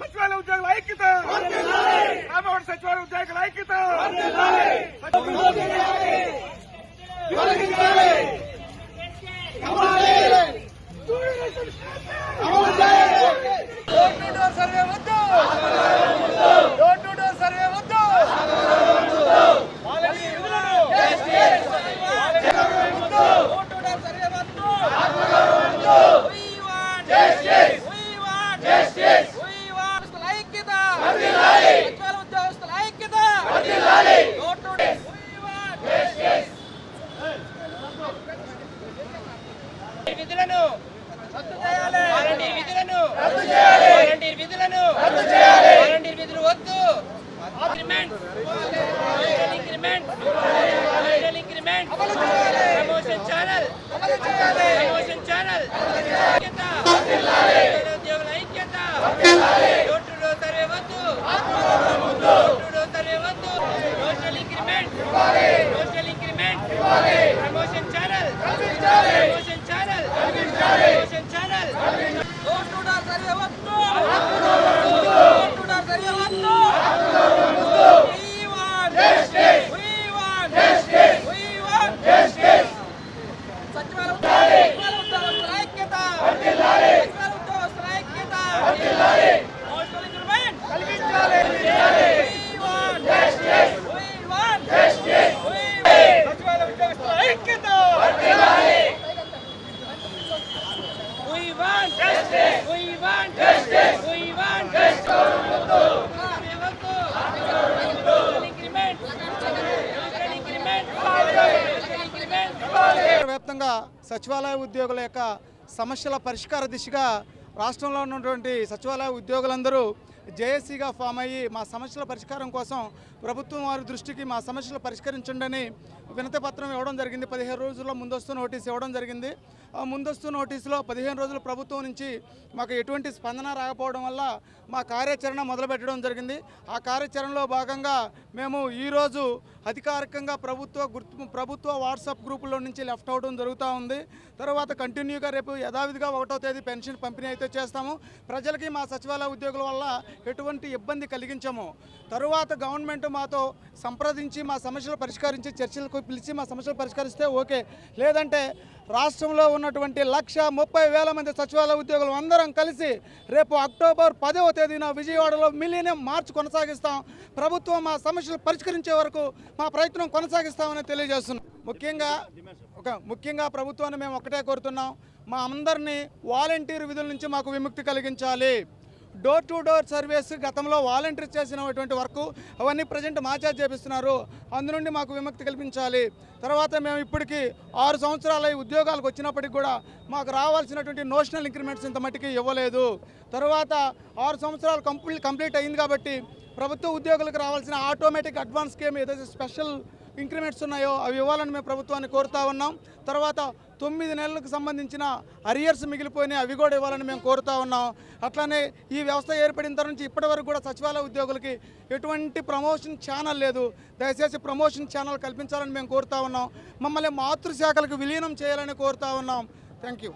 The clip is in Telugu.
సచివాలయ ఉద్యోగుల ఐక్యత రామవాడ సచివాలయ ఉద్యోగుల ఐక్యత విధులను వాలంటీర్ విధులను వాలంటీర్ విధులను వాలంటీర్ విధులు వద్దు. Increment increment increment promotion channel promotion channel ఐక్యత ఉద్యోగుల ఐక్యత డోర్ టు డోర్ సర్వే వద్దు డోర్ టు డోర్ సర్వే వద్దు social increment social increment promotion channel promotion channel promotion channel door to door survey వద్దు డోర్ టు డోర్ సర్వే వద్దు We want justice. We want justice. We want justice. సచివాలయ సచివాలయ ఉద్యోగస్తుల ఐక్యత సచివాలయ ఉద్యోగస్తుల ఐక్యత Social increment. We want justice. We want justice. We want- సచివాలయ ఉద్యోగస్తుల ఐక్యత We want justice. We want justice. We want justice. Social increment. Social increment. Social increment. వ్యాప్తంగా సచివాలయ ఉద్యోగుల యొక్క సమస్యల పరిష్కార దిశగా రాష్ట్రంలో ఉన్నటువంటి సచివాలయ ఉద్యోగులందరూ జేఏసీగా ఫామ్ అయ్యి మా సమస్యల పరిష్కారం కోసం ప్రభుత్వం వారి దృష్టికి మా సమస్యలు పరిష్కరించండి వినతి పత్రం ఇవ్వడం జరిగింది. పదిహేను రోజుల్లో ముందస్తు నోటీస్ ఇవ్వడం జరిగింది. ఆ ముందస్తు నోటీసులో పదిహేను రోజులు ప్రభుత్వం నుంచి మాకు ఎటువంటి స్పందన రాకపోవడం వల్ల మా కార్యాచరణ మొదలుపెట్టడం జరిగింది. ఆ కార్యాచరణలో భాగంగా మేము ఈరోజు అధికారికంగా ప్రభుత్వ గుర్తు ప్రభుత్వ వాట్సాప్ గ్రూపులో నుంచి లెఫ్ట్ అవడం జరుగుతూ ఉంది. తర్వాత కంటిన్యూగా రేపు యథావిధిగా ఒకటో తేదీ పెన్షన్ పంపిణీ అయితే చేస్తాము. ప్రజలకి మా సచివాలయ ఉద్యోగుల వల్ల ఎటువంటి ఇబ్బంది కలిగించము. తరువాత గవర్నమెంట్ మాతో సంప్రదించి మా సమస్యలు పరిష్కరించి చర్చలకు పిలిచి మా సమస్యలు పరిష్కరిస్తే ఓకే. లేదంటే రాష్ట్రంలో ఉన్నటువంటి లక్ష ముప్పై వేల మంది సచివాలయ ఉద్యోగులు అందరం కలిసి రేపు అక్టోబర్ పదవ తేదీన విజయవాడలో మిలీనియం మార్చ్ కొనసాగిస్తాం. ప్రభుత్వం మా సమస్యలు పరిష్కరించే వరకు మా ప్రయత్నం కొనసాగిస్తామని తెలియజేస్తున్నాం. ముఖ్యంగా ఒక ముఖ్యంగా ప్రభుత్వాన్ని మేము ఒకటే కోరుతున్నాం. మా అందరినీ వాలంటీర్ విధుల నుంచి మాకు విముక్తి కలిగించాలి. డోర్ టు డోర్ సర్వీస్ గతంలో వాలంటీర్ చేసినటువంటి వర్క్ అవన్నీ ప్రజెంట్ మాచా చేపిస్తున్నారు. అందు నుండి మాకు విముక్తి కల్పించాలి. తర్వాత మేము ఇప్పటికీ ఆరు సంవత్సరాల ఉద్యోగాలకు వచ్చినప్పటికి కూడా మాకు రావాల్సినటువంటి నోషనల్ ఇంక్రిమెంట్స్ ఇంత మట్టికి ఇవ్వలేదు. తర్వాత ఆరు సంవత్సరాలు కంప్లీట్ కంప్లీట్ అయింది కాబట్టి ప్రభుత్వ ఉద్యోగులకు రావాల్సిన ఆటోమేటిక్ అడ్వాన్స్ స్కీమ్ ఏదైతే స్పెషల్ ఇంక్రిమెంట్స్ ఉన్నాయో అవి ఇవ్వాలని మేము ప్రభుత్వాన్ని కోరుతా ఉన్నాం. తర్వాత తొమ్మిది నెలలకు సంబంధించిన అరియర్స్ మిగిలిపోయినాయి అవి కూడా ఇవ్వాలని మేము కోరుతా ఉన్నాం. అట్లానే ఈ వ్యవస్థ ఏర్పడిన తర్వాత నుంచి ఇప్పటి వరకు కూడా సచివాలయ ఉద్యోగులకి ఎటువంటి ప్రమోషన్ ఛానల్ లేదు. దయచేసి ప్రమోషన్ ఛానల్ కల్పించాలని మేము కోరుతా ఉన్నాం. మమ్మల్ని మాతృశాఖలకు విలీనం చేయాలని కోరుతా ఉన్నాం. Thank you